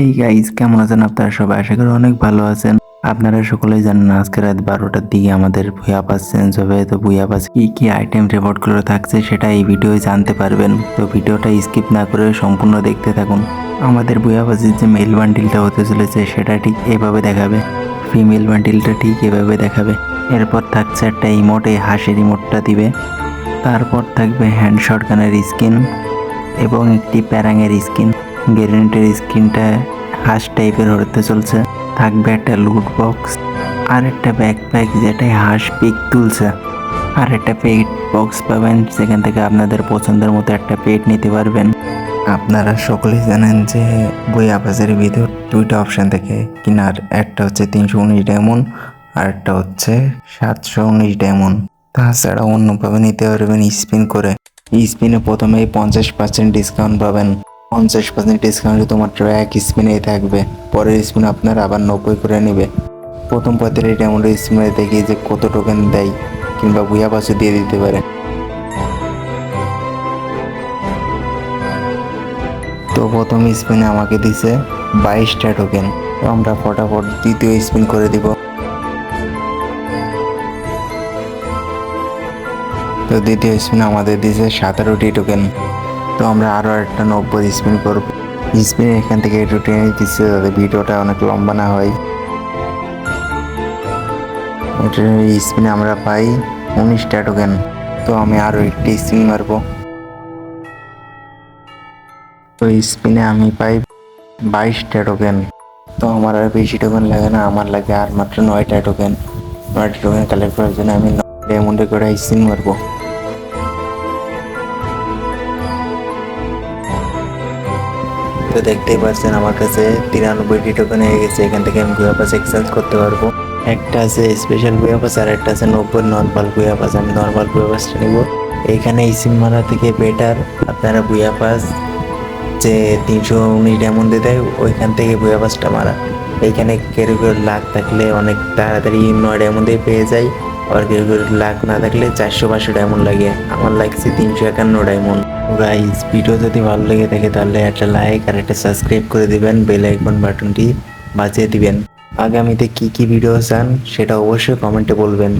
এই গাইজ কেমন আছেন আপনারা সবাই? আশা করি অনেক ভালো আছেন। আপনারা সকলেই জানেন আজকে রাত বারোটার দিকে আমাদের ভুয়া পাস চেঞ্জ হবে। তো ভুয়া পাস কি কি আইটেম রিপোর্টগুলো থাকছে সেটা এই ভিডিওয়ে জানতে পারবেন। তো ভিডিওটা স্কিপ না করে সম্পূর্ণ দেখতে থাকুন। আমাদের ভুয়া পাসের যে মেল বান্ডিলটা হতে চলেছে সেটা ঠিক এভাবে দেখাবে। ফিমেল বান্ডিলটা ঠিক এভাবে দেখাবে। এরপর থাকছে একটা ইমোট এই হাসির ইমোটটা দিবে। তারপর থাকবে হ্যান্ড শটগানের স্কিন এবং একটি প্যারাঙের স্কিন গ্যারেন্টের স্কিনটা হাঁস টাইপের হতে চলছে। থাকবে একটা লুট বক্স আর একটা ব্যাকপ্যাক যেটাই হাঁস পিক তুলছে। আর একটা পেট বক্স পাবেন সেখান থেকে আপনাদের পছন্দের মতো একটা পেট নিতে পারবেন। আপনারা সকলেই জানেন যে বই আবাসের ভিতর দুইটা অপশান থাকে। কিনার, একটা হচ্ছে তিনশো উনিশ ডায়মন্ড আর একটা হচ্ছে সাতশো উনিশ ডায়মন্ড তাছাড়া অন্যভাবে নিতে পারবেন স্পিন করে। স্পিনে প্রথমেই পঞ্চাশ পার্সেন্ট ডিসকাউন্ট পাবেন। পঞ্চাশ পার্সেন্ট ডিসকাউন্টে তোমার এক স্পিনেই থাকবে। পরের স্পিন আপনার আবার নব্বই করে নেবে। প্রথম পঁয়তাল্লিশ ডায়মন্ডের স্পিনে দেখি যে কত টোকেন দেয়, কিংবা বুয়া পাশে দিয়ে দিতে পারে। তো প্রথম স্পিনে আমাকে দিছে বাইশটা টোকেন তো আমরা ফটাফট দ্বিতীয় স্পিন করে দিব। তো দ্বিতীয় স্পিন আমাদের দিছে সতেরোটি টোকেন তো আমরা আরও একটা নব্বই স্পিন করব। স্পিন এখান থেকে একটু টেনে দিচ্ছে যাতে ভিডিওটা অনেক লম্বা না হয়। স্পিনে আমরা পাই উনিশটা টোকেন। তো আমি আরও একটি স্পিন মারবো। তো স্পিনে আমি পাই বাইশটা টোকেন। তো আমার আর বেশি টোকেন লাগে না, আমার লাগে আর মাত্র নয়টা টোকেন। নয়টা টোকেন কালেক্ট করার জন্য আমি ডায়মন্ডে করে স্পিন মারবো। তো দেখতেই পাচ্ছেন আমার কাছে তিরানব্বইটি টোকেন হয়ে গেছে। এখান থেকে আমি গুয়া পাস এক্সচেঞ্জ করতে পারব। একটা আছে স্পেশাল গুয়া পাস আর একটা আছে নব্বই নর্মাল গুয়া পাস আমি নর্মাল গুয়া পাসটা নিব। এইখানে সিম মারা থেকে বেটার আপনারা বুয়া পাস যে তিনশো উনিশ ডায়মন্ডে দেয় ওইখান থেকে বুয়া পাসটা মারা। এইখানে কেউ কেউ লাখ থাকলে অনেক তাড়াতাড়ি নয় ডায়মন্ডে পেয়ে যায় আবার কেউ কেউ লাখ না থাকলে চারশো পাঁচশো ডায়মন্ড লাগে। আমার লাগছে তিনশো একান্ন ডায়মন্ড গাইজ ভিডিও যদি ভালো লেগে থাকে তাহলে একটা লাইক আর একটা সাবস্ক্রাইব করে দিবেন বেল আইকন বাটনটি বাজিয়ে দিবেন। আগামীতে কি কি ভিডিও চান সেটা অবশ্যই কমেন্টে বলবেন।